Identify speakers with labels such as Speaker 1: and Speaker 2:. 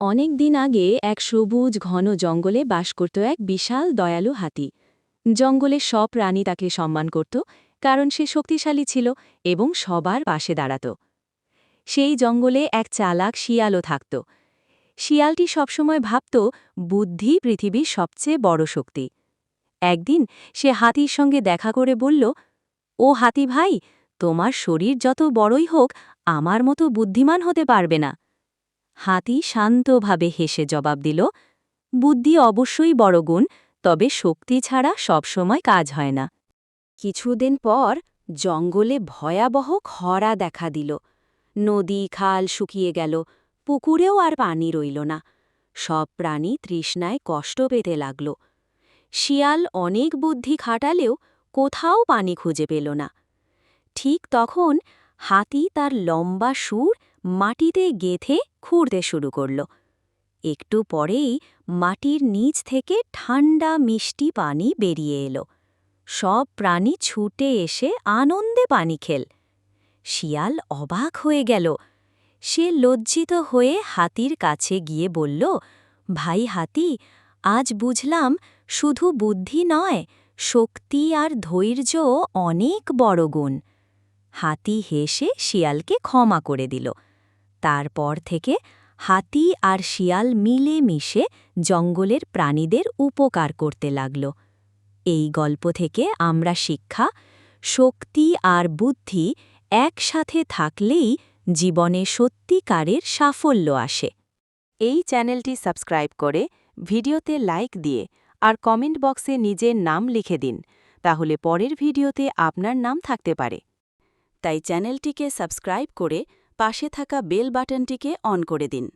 Speaker 1: অনেক দিন আগে এক সবুজ ঘন জঙ্গলে বাস করত এক বিশাল দয়ালু হাতি। জঙ্গলে সব প্রাণী তাকে সম্মান করত, কারণ সে শক্তিশালী ছিল এবং সবার পাশে দাঁড়াত। সেই জঙ্গলে এক চালাক শিয়ালও থাকত। শিয়ালটি সবসময় ভাবত, বুদ্ধি পৃথিবীর সবচেয়ে বড় শক্তি। একদিন সে হাতির সঙ্গে দেখা করে বলল, ও হাতি ভাই, তোমার শরীর যত বড়ই হোক, আমার মতো বুদ্ধিমান হতে পারবে না। হাতি শান্তভাবে হেসে জবাব দিল, বুদ্ধি অবশ্যই বড় গুণ, তবে শক্তি ছাড়া সবসময় কাজ হয় না। কিছুদিন পর জঙ্গলে ভয়াবহ খরা দেখা দিল। নদী খাল শুকিয়ে গেল, পুকুরেও আর পানি রইল না। সব প্রাণী তৃষ্ণায় কষ্ট পেতে লাগল। শিয়াল অনেক বুদ্ধি খাটালেও কোথাও পানি খুঁজে পেল না। ঠিক তখন হাতি তার লম্বা সুর মাটিতে গেথে খুঁড়তে শুরু করল। একটু পরেই মাটির নিচ থেকে ঠান্ডা মিষ্টি পানি বেরিয়ে এলো। সব প্রাণী ছুটে এসে আনন্দে পানি খেল। শিয়াল অবাক হয়ে গেল। সে লজ্জিত হয়ে হাতির কাছে গিয়ে বলল, ভাই হাতি, আজ বুঝলাম শুধু বুদ্ধি নয়, শক্তি আর ধৈর্য অনেক বড় গুণ। হাতি হেসে শিয়ালকে ক্ষমা করে দিল। তারপর থেকে হাতি আর শিয়াল মিলে মিশে জঙ্গলের প্রাণীদের উপকার করতে লাগল। এই গল্প থেকে আমরা শিক্ষা, শক্তি আর বুদ্ধি একসাথে থাকলেই জীবনে সত্যিকারের সাফল্য আসে। এই চ্যানেলটি সাবস্ক্রাইব করে ভিডিওতে লাইক দিয়ে আর কমেন্ট বক্সে নিজের নাম লিখে দিন, তাহলে পরের ভিডিওতে আপনার নাম থাকতে পারে। তাই চ্যানেলটিকে সাবস্ক্রাইব করে পাশে থাকা বেল বাটনটিকে অন করে দিন।